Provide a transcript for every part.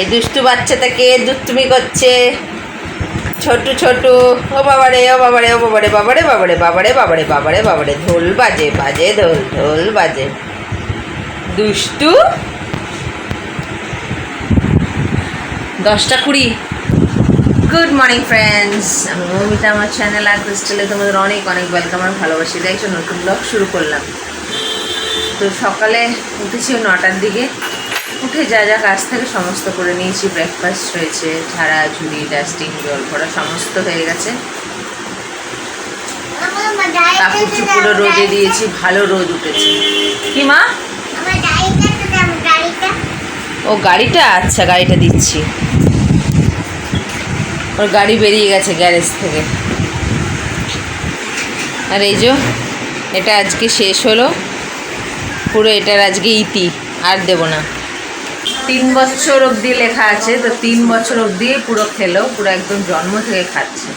এই দুষ্টু বাচ্চাটাকে দুষ্টুমি করছে। ছোট ছোট, ও বাবারে ও বাবারে ও বাবারে বাবারে বাবারে বাবারে বাবারে বাবারে বাবারে, ঢোল বাজে বাজে, ঢোল ঢোল বাজে। দুষ্টু? দশটা কুড়ি। গুড মর্নিং ফ্রেন্ডস, আমি মৌমিতা, আমার চ্যানেল আর ক্রিস্টালে তোমাদের অনেক অনেক ওয়েলকাম আর ভালোবাসি। একটা নতুন ব্লগ শুরু করলাম। তো সকালে উঠেছি নটার দিকে। উঠে যা যা কাজ থেকে সমস্ত করে নিয়েছি ব্রেকফাস্ট হয়েছে, ঝাড়া, ঝুড়ি ডাস্টিং জল ভরা সমস্ত হয়ে গেছে। কাপড় চুপুরো রোদে দিয়েছি, ভালো রোদ উঠেছে। কি মা? ও গাড়িটা? আচ্ছা গাড়িটা দিচ্ছি। ওর গাড়ি বেরিয়ে গেছে গ্যারেজ থেকে। আর এই যে, এটা আজকে শেষ হলো। পুরো এটার আজকে ইতি, আর দেব না। তিন বছর অবধি লেখা আছে, তো তিন বছর অবধি পুরো খেলো, পুরো একদম জন্ম থেকে খাচ্ছে।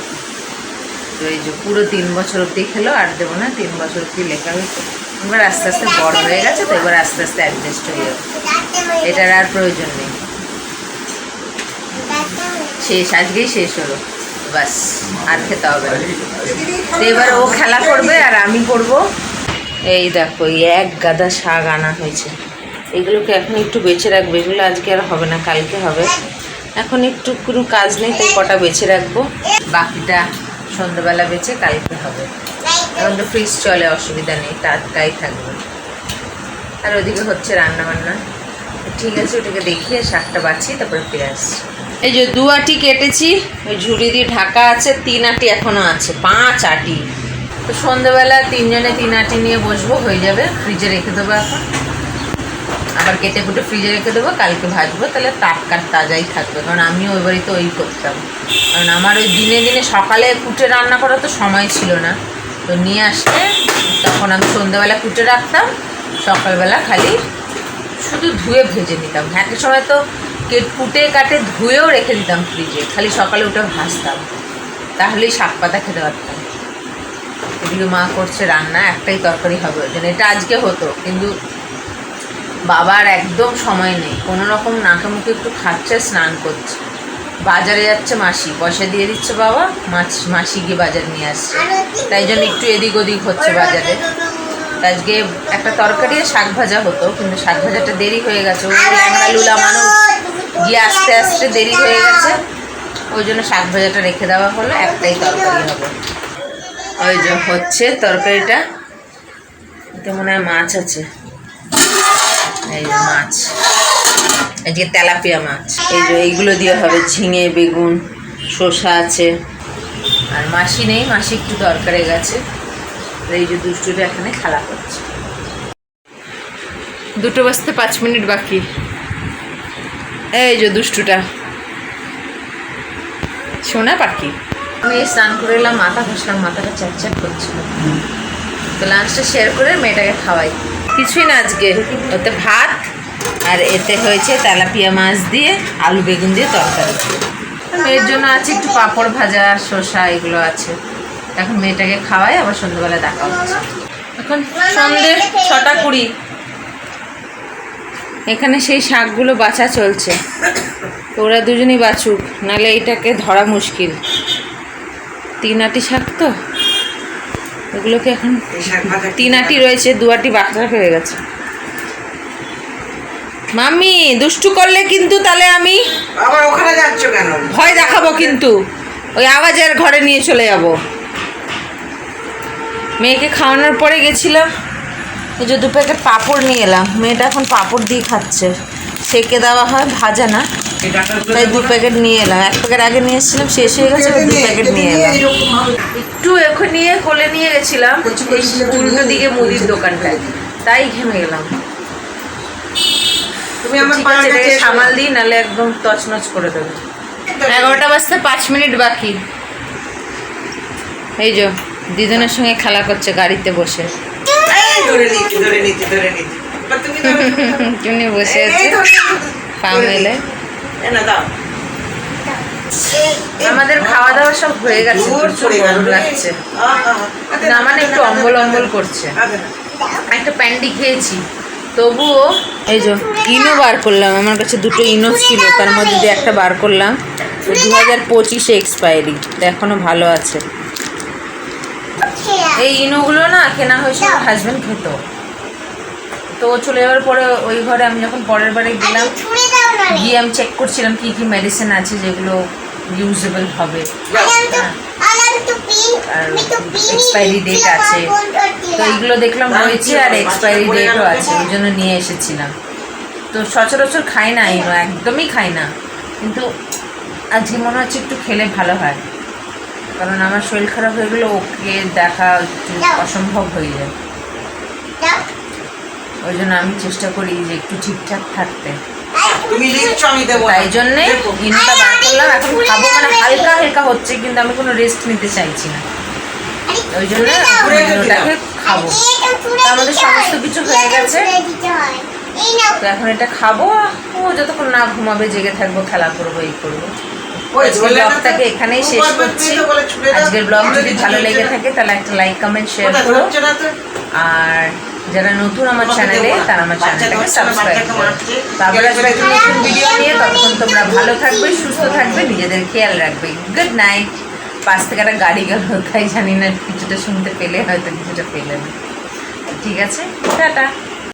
তো এই যে পুরো তিন বছর অবধি খেলো, আর দেবো না, তিন বছর অবধি লেখা হয়েছে। এবার আস্তে আস্তে বড় হয়ে গেছে, তো এবার আস্তে আস্তে অ্যাডজাস্ট হয়ে যাবে। এটার আর প্রয়োজন নেই। শেষ, আজকেই শেষ হলো। বাস, আর খেতে হবে তো এবার ও খেলা করবে, আর আমি করব। এই দেখো এক গাদা শাক আনা হয়েছে। এগুলোকে এখন একটু বেছে রাখব। এগুলো আজকে আর হবে না, কালকে হবে। এখন একটু কোনো কাজ নেই, তাই কটা বেছে রাখব। বাকিটা সন্ধ্যাবেলা বেছে কালকে হবে। এখন তো ফ্রিজ চলে, অসুবিধা নেই টাটকাই থাকবে। আর ওদিকে হচ্ছে রান্না বান্না ঠিক আছে, ওটাকে দেখিয়ে শাকটা বাছি, তারপরে ফিরে আসছি। এই যে দু আটি কেটেছি, ওই ঝুড়ি দিয়ে ঢাকা আছে, তিন আটি এখনও আছে, পাঁচ আটি। তো সন্ধ্যেবেলা তিনজনে তিন আটি নিয়ে বসবো, হয়ে যাবে ফ্রিজে রেখে দেবো এখন। আবার কেটে কুটে ফ্রিজে রেখে দেবো, কালকে ভাজবো তাহলে টাটকার তাজাই থাকবে। কারণ আমিও ওই বাড়িতে ওই করতাম। কারণ আমার ওই দিনে দিনে সকালে কুটে রান্না করার তো সময় ছিল না। তো নিয়ে আসলে তখন আমি সন্ধ্যাবেলা কুটে রাখতাম, সকালবেলা খালি শুধু ধুয়ে ভেজে নিতাম। এক সময় তো কেট কুটে কাটে ধুয়েও রেখে দিতাম ফ্রিজে, খালি সকালে উঠে ভাজতাম। তাহলেই শাক পাতা খেতে পারতাম। এদিকে মা করছে রান্না, একটাই তরকারি হবে। ওই জন্য এটা আজকে হতো, কিন্তু বাবার একদম সময় নেই। কোনো রকম নাকে মুখে একটু খাচ্ছে, স্নান করছে। বাজারে যাচ্ছে মাসি। পয়সা দিয়ে দিচ্ছে বাবা, মাছ মাসি গিয়ে বাজার নিয়ে আসছে। তাই জন্য একটু এদিক ওদিক হচ্ছে বাজারে। আজকে একটা তরকারি শাক ভাজা হতো, কিন্তু শাক ভাজাটা দেরি হয়ে গেছে। ও ল্যাংড়া লুলা মানুষ গিয়ে আস্তে আস্তে দেরি হয়ে গেছে। ওই জন্য শাক ভাজাটা রেখে দেওয়া হলো, একটাই তরকারি হবে। ওই যে হচ্ছে তরকারিটা। এতে মনে হয় মাছ আছে। এই মাছ। আজকে তেলাপিয়া মাছ। এই যে এইগুলো দিয়ে হবে ঝিঙে, বেগুন, শসা আছে। আর মাসি নেই, মাসি একটু দরকারে গেছে। এই যে দুষ্টুটা এখানে খেলা করছে। দুটো বাজতে পাঁচ মিনিট বাকি। এই যে দুষ্টুটা। সোনা পাখি আমি স্নান করে এলাম, মাথা ঘষলাম, মাথাটা চ্যাট করছিল। তো লাঞ্চটা শেয়ার করে মেয়েটাকে খাওয়াই। কিছুই না আজকে। ওতে ভাত আর এতে হয়েছে তেলাপিয়া মাছ দিয়ে আলু বেগুন দিয়ে তরকারি। মেয়ের জন্য আছে একটু পাঁপড় ভাজা, শসা, এগুলো আছে। এখন মেয়েটাকে খাওয়াই, আবার সন্ধ্যেবেলা দেখা হচ্ছে। এখন সন্ধে ছটা কুড়ি। এখানে সেই শাকগুলো বাছা চলছে। ওরা দুজনেই বাছুক নাহলে এইটাকে ধরা মুশকিল। তিন আটি শাক তো? এগুলোকে এখন তিন আটি রয়েছে দু আটি বাচ্চা হয়ে গেছে। মাম্মি দুষ্টু করলে কিন্তু তাহলে আমি আবার ওখানে যাচ্ছ কেন? ভয় দেখাবো কিন্তু। ওই আওয়াজের ঘরে নিয়ে চলে যাব। মেয়েকে খাওয়ানোর পরে গেছিলাম। এই যে দু প্যাকেট পাঁপড় নিয়ে এলাম। মেয়েটা এখন পাঁপড় দিয়ে খাচ্ছে। সেকে দেওয়া হয় ভাজা না। তাই দু প্যাকেট নিয়ে এলাম। এক প্যাকেট আগে নিয়ে এসেছিলাম শেষ হয়ে গেছে দু প্যাকেট নিয়ে এলাম। একটু এখন নিয়ে কোলে নিয়ে গেছিলাম উল্টো দিকে মুদির দোকানটায়। তাই ঘেমে গেলাম তুমি আমার এটাকে সামাল দিই নাহলে একদম তছনছ করে দেবে। এগারোটা বাজতে পাঁচ মিনিট বাকি। এই যে দিদনের সঙ্গে খেলা করছে গাড়িতে বসে। তুমি বসে আছে। পা মেলে দাও। আমাদের খাওয়া দাওয়া সব হয়ে গেছে প্রচুর গরম লাগছে। না মানে একটু অম্বল অম্বল করছে একটা প্যান্ডি খেয়েছি তবুও এই যে ইনো বার করলাম আমার কাছে দুটো ইনো ছিল তার মধ্যে দিয়ে একটা বার করলাম দু হাজার পঁচিশে এক্সপায়ারি এখনও ভালো আছে এই ইনোগুলো না কেনা হয়েছিল হাজব্যান্ড খেত তো চলে যাওয়ার পরে ওই ঘরে আমি যখন পরের বারে গেলাম। গিয়ে আমি চেক করছিলাম কি কি মেডিসিন আছে যেগুলো ইউজেবল হবে। আর দিচ্ছিলাম আর আছে। তো এইগুলো দেখলাম না, রয়েছে আর এক্সপায়ারি ডেটও আছে ওই জন্য নিয়ে এসেছিলাম। তো সচরাচর খাই না ইনো একদমই খাই না। কিন্তু আজকে মনে হচ্ছে একটু খেলে ভালো হয়। কারণ আমার শরীর খারাপ হয়ে গেলে ওকে দেখা একটু অসম্ভব হয়ে যায়। ওই জন্য আমি চেষ্টা করি যে একটু ঠিকঠাক থাকতে। তুমি লিখছো আমি দেবো তাই জন্যে। ইনোটা বার করলাম। এখন খাব মানে হালকা হালকা হচ্ছে কিন্তু আমি কোনো রেস্ট নিতে চাইছি না। ওই জন্য ইনোটাকে খাব। আমাদের সমস্ত কিছু হয়ে গেছে। তো এখন এটা খাব। ও যতক্ষণ না ঘুমাবে জেগে থাকব খেলা করব এই করব। ব্লগটাকে এখানেই শেষ করছি। আজকের ব্লগ যদি ভালো লেগে থাকে তাহলে একটা লাইক কমেন্ট শেয়ার করো? আর যারা নতুন আমার চ্যানেলে তারা আমার চ্যানেলটাকে সাবস্ক্রাইব করবে করো। তারপরে আসবে একটু নতুন ভিডিও নিয়ে তখন তোমরা ভালো থাকবে সুস্থ থাকবে নিজেদের খেয়াল রাখবে। গুড নাইট পাশ থেকে একটা গাড়ি গেল তাই জানি না কিছুটা শুনতে পেলে হয়তো কিছুটা পেলে না। ঠিক আছে? টাটা।